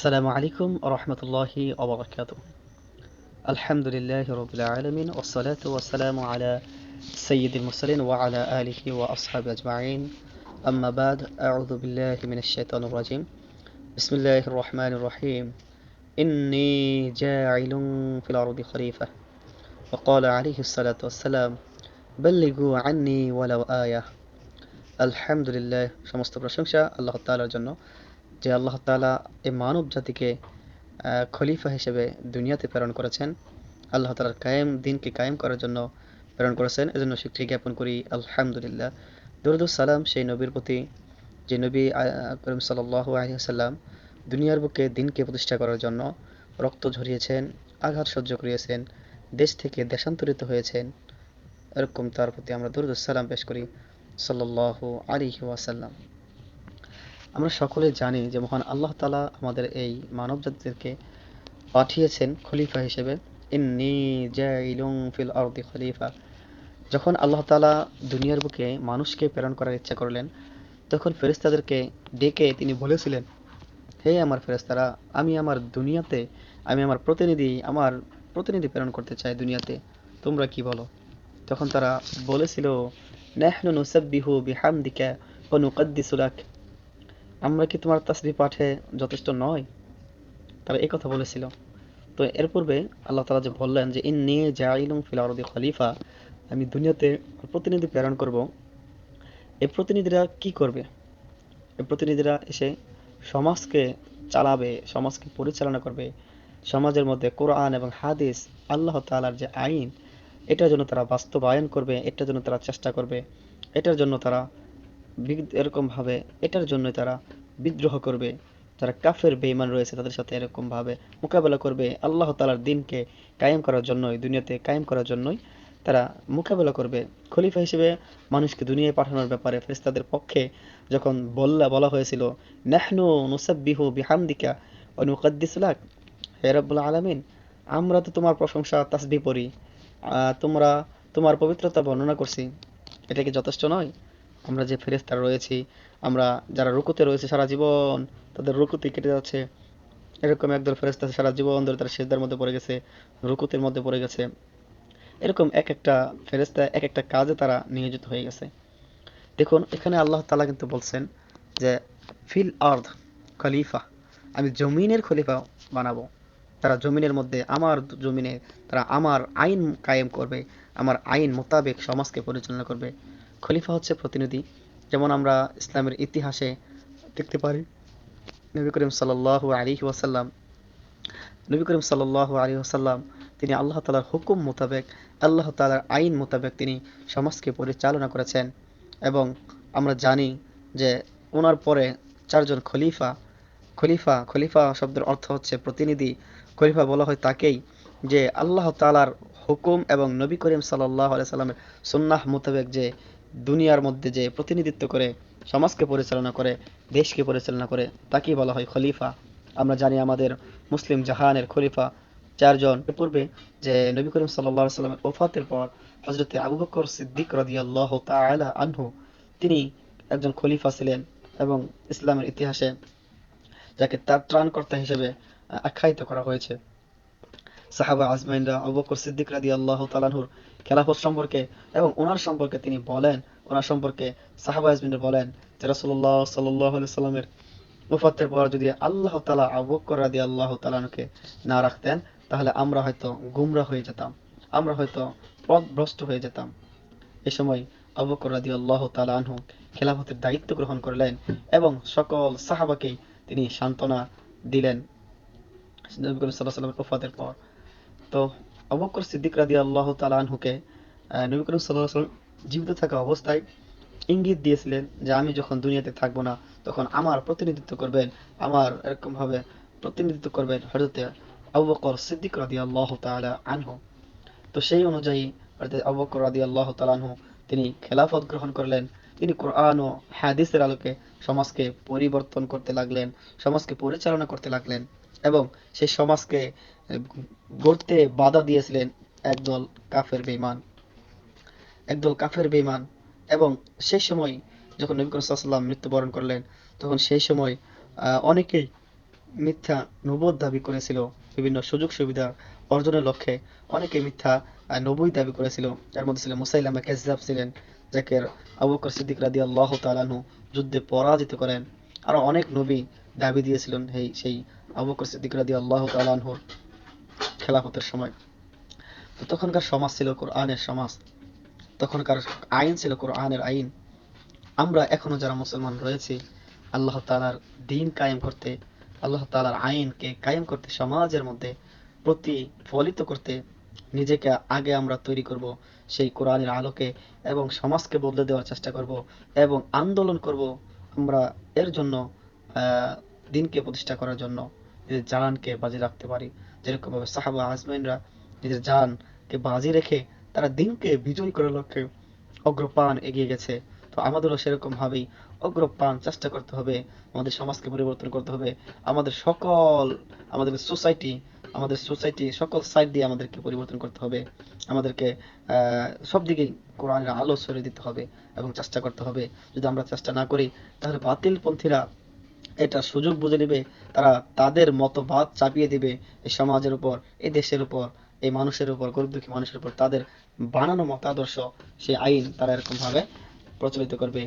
السلام عليكم ورحمة الله وبركاته الحمد لله رب العالمين والصلاة والسلام على سيد المرسلين وعلى آله وأصحابه أجمعين أما بعد أعوذ بالله من الشيطان الرجيم بسم الله الرحمن الرحيم إني جاعل في الأرض خليفة وقال عليه الصلاة والسلام بلغوا عني ولو آية আলহামদুলিল্লাহ সমস্ত প্রশংসা আল্লাহ তাআলার জন্য যে আল্লাহ তাআলা এই মানব জাতিকে খলিফা হিসেবে দুনিয়াতে প্রেরণ করেছেন। আল্লাহ তাআলার কায়েম, দিনকে কায়েম করার জন্য প্রেরণ করেছেন। এজন্য স্বীকৃতি জ্ঞাপন করি। আলহামদুলিল্লাহ। সালাম সেই নবীর প্রতি, যে নবী করিম আলাইহি দুনিয়ার বুকে দিনকে প্রতিষ্ঠা করার জন্য রক্ত ঝরিয়েছেন, আঘাত সহ্য করিয়েছেন, দেশ থেকে দেশান্তরিত হয়েছেন, এরকম তার প্রতি আমরা সালাম পেশ করি। সাল্লাল্লাহু আলাইহি ওয়াসাল্লাম। আমরা সকলে জানি যে মহান আল্লাহ তাআলা আমাদের এই মানব জাতিকে পাঠিয়েছেন খলিফা হিসেবে। খলিফা। যখন আল্লাহ তাআলা দুনিয়ার বুকে মানুষকে প্রেরণ করার ইচ্ছা করলেন, তখন ফেরেশতাদেরকে ডেকে তিনি বলেছিলেন, হে আমার ফেরেশতারা, আমি আমার দুনিয়াতে, আমি আমার প্রতিনিধি আমার প্রতিনিধি প্রেরণ করতে চাই দুনিয়াতে। তোমরা কি বলো? তখন তারা বলেছিল, নাহনু নুসাব্বিহু বিহামদিকা ওয়া নুকদ্দিসু আমরা কি তোমার তাসবিহ পাঠে যথেষ্ট নয়? তারা এই কথা বলেছিল। তো এর পূর্বে আল্লাহ তাআলা যে বললেন যে, ইন্নী জাইলুন ফিল আরদি খলিফা আমি দুনিয়াতে প্রতিনিধি প্রেরণ করব। এই প্রতিনিধিরা কি করবে? এই প্রতিনিধিরা এসে সমাজকে চালাবে, সমাজকে পরিচালনা করবে। সমাজের মধ্যে কোরআন এবং হাদিস, আল্লাহ তাআলার যে আইন, এটার জন্য তারা বাস্তবায়ন করবে, এটার জন্য তারা চেষ্টা করবে। এটার জন্য তারা এরকমভাবে এটার জন্য তারা বিদ্রোহ করবে, যারা কাফের, বেঈমান রয়েছে তাদের সাথে এরকম ভাবে মোকাবেলা করবে, আল্লাহ তাআলার দিনকে কায়েম করার জন্যই, দুনিয়াতে কায়েম করার জন্যই তারা মোকাবেলা করবে। খলিফা হিসেবে মানুষকে দুনিয়ায় পাঠানোর ব্যাপারে ফেরেশতাদের পক্ষে যখন বললা, বলা হয়েছিল, নাহনু নুসাব্বিহু বিহামদিকা ওয়া নুকদ্দিসু লাক। হে রাব্বুল আলামিন, আমরা তো তোমার প্রশংসা তাসবি পড়ি তোমরা তোমার পবিত্রতা বর্ণনা করছি। এটা কি যথেষ্ট নয়? আমরা যে ফেরেশতারা রয়েছি, আমরা যারা রুকুতে রয়েছে সারা জীবন, তাদের রুকুতে কেটে যাচ্ছে। এরকম একদল ফেরেশতা সারা জীবন ধরে তারা সিজদার মধ্যে পড়ে গেছে, রুকুতের মধ্যে পড়ে গেছে। এরকম এক একটা ফেরেশতা, এক একটা কাজে তারা নিয়োজিত হয়ে গেছে। দেখুন, এখানে আল্লাহ তাআলা কিন্তু বলছেন যে, ফিল আর্থ খলিফা, আমি জমিনের খলিফা বানাবো। তারা জমিনের মধ্যে, আমার জমিনে তারা আমার আইন কায়েম করবে, আমার আইন মোতাবেক সমাজকে পরিচালনা করবে। খলিফা হচ্ছে প্রতিনিধি, যেমন আমরা ইসলামের ইতিহাসে দেখতে পারি। নবী করিম সাল্লাল্লাহু আলাইহি ওয়াসাল্লাম, নবী করিম সাল্লাল্লাহু আলাইহি ওয়াসাল্লাম, তিনি আল্লাহ তাআলার হুকুম মোতাবেক, আল্লাহ তাআলার আইন মোতাবেক তিনি সমাজকে পরিচালনা করেছেন এবং আমরা জানি যে ওনার পরে চারজন খলিফা খলিফা খলিফা শব্দের অর্থ হচ্ছে প্রতিনিধি। খলিফা বলা হয় তাকেই যে আল্লাহ তালার হুকুম এবং নবী করিম সাল্লাল্লাহু আলাইহি সাল্লামের সুন্নাহ মোতাবেক যে দুনিয়ার মধ্যে যে প্রতিনিধিত্ব করে, সমাজকে পরিচালনা করে, দেশকে পরিচালনা করে, তাকেই বলা হয় খলিফা। আমরা জানি আমাদের মুসলিম জাহানের খলিফা চারজন। পূর্বে যে নবী করিম সাল্লাল্লাহু সাল্লামের ওফাতের পর হযরতে আবু বকর সিদ্দিক রাদিয়াল্লাহু তাআলা আনহু, তিনি একজন খলিফা ছিলেন এবং ইসলামের ইতিহাসে যাকে তার ত্রাণকর্তা হিসেবে আখ্যায়িত করা হয়েছে। সাহাবা আজমাইনরা আবু বকর সিদ্দিক রাদিয়াল্লাহু তাআলাহুর খেলাফত সম্পর্কে এবং ওনার সম্পর্কে তিনি বলেন ওনার সম্পর্কে সাহাবা আজমাইনরা বলেন যে রাসূলুল্লাহ সাল্লাল্লাহু আলাইহি সাল্লামের ওফাতের পর যদি আল্লাহ তাআলা আবু বকর রাদিয়াল্লাহু তাআলাকে না রাখতেন, তাহলে আমরা হয়তো গুমরা হয়ে যেতাম, আমরা হয়তো পথভ্রষ্ট হয়ে যেতাম। এ সময় আবু বকর রাদিয়াল্লাহু তাআলা আনহু খেলাফতের দায়িত্ব গ্রহণ করলেন এবং সকল সাহাবাকেই তিনি সান্ত্বনা দিলেন। সাল্লাল্লাহু আলাইহি ওফাতের পর তো আবু বকর সিদ্দিক রাদিয়াল্লাহু তাআলা আনহুকে আহ, নবী করিম আলাইহি জীবিত থাকা অবস্থায় ইঙ্গিত দিয়েছিলেন যে আমি যখন দুনিয়াতে থাকব না তখন আমার প্রতিনিধিত্ব করবেন আমার এরকম ভাবে প্রতিনিধিত্ব করবেন হযরতে আবু বকর সিদ্দিক রাদিয়াল্লাহু তাআলা আনহু। তো সেই অনুযায়ী হযরত আবু বকর রাদিয়াল্লাহু তাআলা আনহু তিনি খেলাফত গ্রহণ করলেন। তিনি কোরআন ও হাদিসের আলোকে সমাজকে পরিবর্তন করতে লাগলেন সমাজকে পরিচালনা করতে লাগলেন। এবং সেই সমাজকে গড়তে বাধা দিয়েছিলেন একদল কাফের বেঈমান। একদল কাফের বেঈমান। এবং সেই সময় যখন নবী করিম ওয়াসাল্লাম মৃত্যুবরণ করলেন, তখন সেই সময় অনেকেই মিথ্যা নবুয়ত দাবি করেছিল, বিভিন্ন সুযোগ সুবিধা অর্জনের লক্ষ্যে অনেকে মিথ্যা নবুই দাবি করেছিল। এর মধ্যে ছিল মুসাইলামা কেজাব ছিলেন, যাকে আবু বকর সিদ্দিক রাদিয়াল্লাহু তাআলা আনহু যুদ্ধে পরাজিত করেন। আরও অনেক নবী দাবি দিয়েছিলেন সেই সেই আবু বকর সিদ্দিক রাদিয়াল্লাহু তাআলা আনহুর খেলাফতের সময়। তো তখনকার সমাজ ছিল কোরআনের সমাজ, তখনকার আইন ছিল কোরআনের আইন। আমরা এখনও যারা মুসলমান রয়েছি, আল্লাহ তালার দিন কায়েম করতে, আল্লাহ তাআলার আইনকে কায়েম করতে, সমাজের মধ্যে প্রতিফলিত করতে নিজেকে আগে আমরা তৈরি করব, সেই কোরআনের আলোকে এবং সমাজকে বদলে দেওয়ার চেষ্টা করব এবং আন্দোলন করব আমরা এর জন্য দিনকে প্রতিষ্ঠা করার জন্য নিজের জানকে বাজি রাখতে পারি। যেরকম ভাবে সাহাবা আজমাইনরা নিজের জানকে বাজি রেখে তারা দিনকে বিজয় করার লক্ষ্যে অগ্রপান এগিয়ে গেছে। তো আমাদেরও সেরকম ভাবেই অগ্রপান চেষ্টা করতে হবে, আমাদের সমাজকে পরিবর্তন করতে হবে, আমাদের সকল, আমাদের সোসাইটি আমাদের সোসাইটি সকল সাইড দিয়ে আমাদেরকে পরিবর্তন করতে হবে, আমাদেরকে সব দিকেই কোরআনের আলো ছড়িয়ে দিতে হবে এবং চেষ্টা করতে হবে। যদি আমরা চেষ্টা না করি, তাহলে বাতিল পন্থীরা এটা সুযোগ বুঝে নেবে, তারা তাদের মতবাদ চাপিয়ে দিবে এই সমাজের উপর, এই দেশের উপর, এই মানুষের উপর, গরিব দুঃখী মানুষের উপর। তাদের বানানো মতাদর্শ, সেই আইন তারা এরকম ভাবে প্রচলিত করবে।